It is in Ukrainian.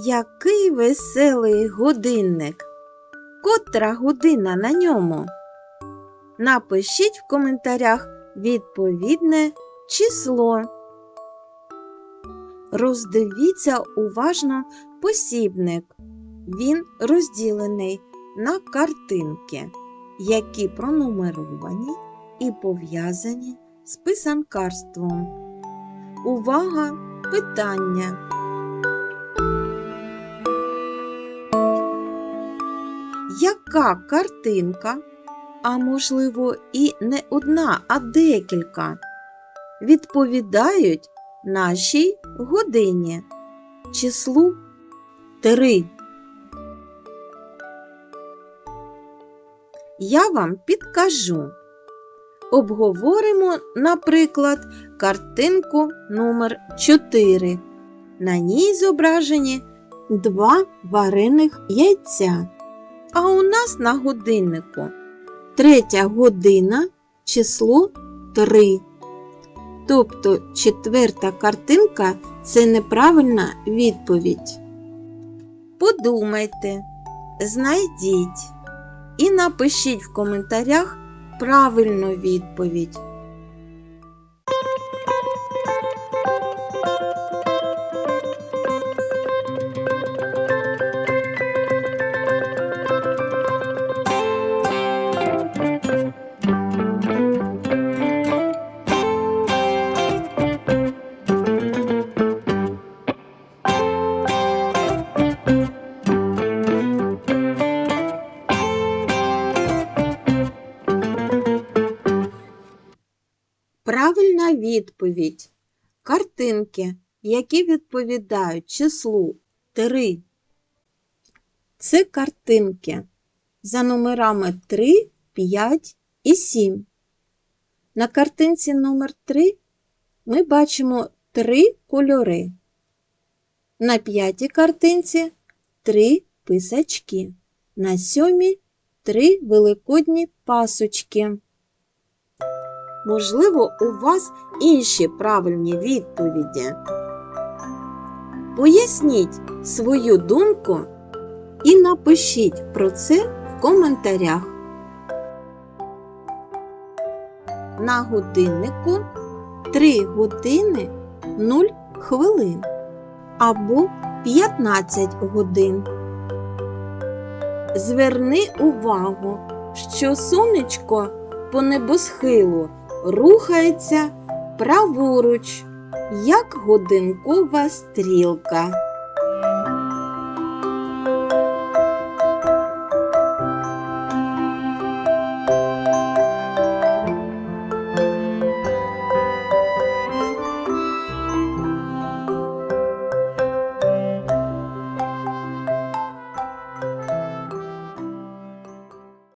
Який веселий годинник. Котра година на ньому? Напишіть в коментарях відповідне число. Роздивіться уважно посібник. Він розділений на картинки, які пронумеровані і пов'язані з писанкарством. Увага! Питання. Яка картинка, а можливо і не одна, а декілька, відповідають нашій годині числу 3. Я вам підкажу. Обговоримо, наприклад, картинку номер 4. На ній зображені два варених яйця. А у нас на годиннику третя година число 3. Тобто четверта картинка це неправильна відповідь. Подумайте, знайдіть і напишіть в коментарях правильну відповідь. Правильна відповідь. Картинки, які відповідають числу 3. Це картинки за номерами 3, 5 і 7. На картинці номер 3 ми бачимо три кольори. На п'ятій картинці три писачки. На сьомій три великодні пасочки. Можливо, у вас інші правильні відповіді. Поясніть свою думку і напишіть про це в коментарях. На годиннику 3 години 0 хвилин або 15 годин. Зверни увагу, що сонечко по небосхилу рухається праворуч, як годинкова стрілка.